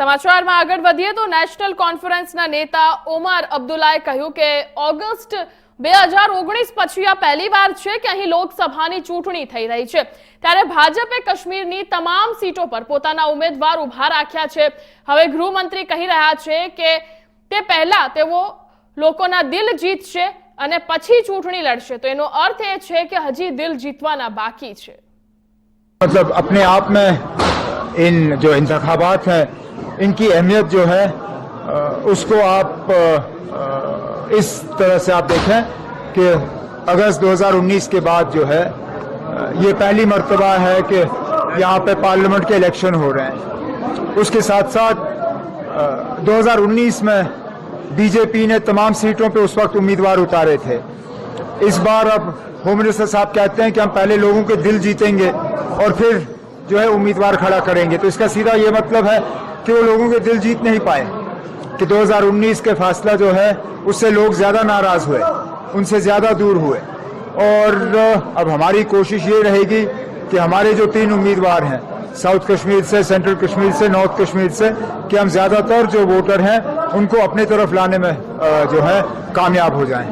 સમાચારમાં આગળ વધીએ તો નેશનલ કોન્ફરન્સના નેતા ઓમર અબ્દુલ્લાએ કહ્યું કે ઓગસ્ટ બે હજાર ઓગણીસ પછી આ પહેલીવાર છે કે અહીં લોકસભાની ચૂંટણી થઈ રહી છે ત્યારે ભાજપે કાશ્મીરની તમામ સીટો પર પોતાના ઉમેદવાર ઉભા રાખ્યા છે હવે ગૃહમંત્રી કહી રહ્યા છે કે તે પહેલા તેઓ લોકોના દિલ જીતશે અને પછી ચૂંટણી લડશે તો એનો અર્થ એ છે કે હજી દિલ જીતવાના બાકી છે मतलब अपने आप में इन जो इंतखाबात हैं इनकी अहमियत जो है उसको आप इस तरह से आप देखें कि अगस्त 2019 के बाद जो है ये पहली मरतबा है कि यहाँ पे पार्लियामेंट के इलेक्शन हो रहे हैं। उसके साथ साथ अ, 2019 में बीजेपी ने तमाम सीटों पे उस वक्त उम्मीदवार उतारे थे। इस बार अब होम मिनिस्टर साहब कहते हैं कि हम पहले लोगों के दिल जीतेंगे और फिर जो है उम्मीदवार खड़ा करेंगे। तो इसका सीधा ये मतलब है कि वो लोगों के दिल जीत नहीं पाए कि 2019 के फासला जो है, उससे लोग ज़्यादा नाराज़ हुए, उनसे ज़्यादा दूर हुए। और अब हमारी कोशिश ये रहेगी कि हमारे जो तीन उम्मीदवार हैं, साउथ कश्मीर से, सेंट्रल कश्मीर से, नॉर्थ कश्मीर से, कि हम ज़्यादातर जो वोटर हैं, उनको अपने तरफ़ लाने में जो है, कामयाब हो जाएँ।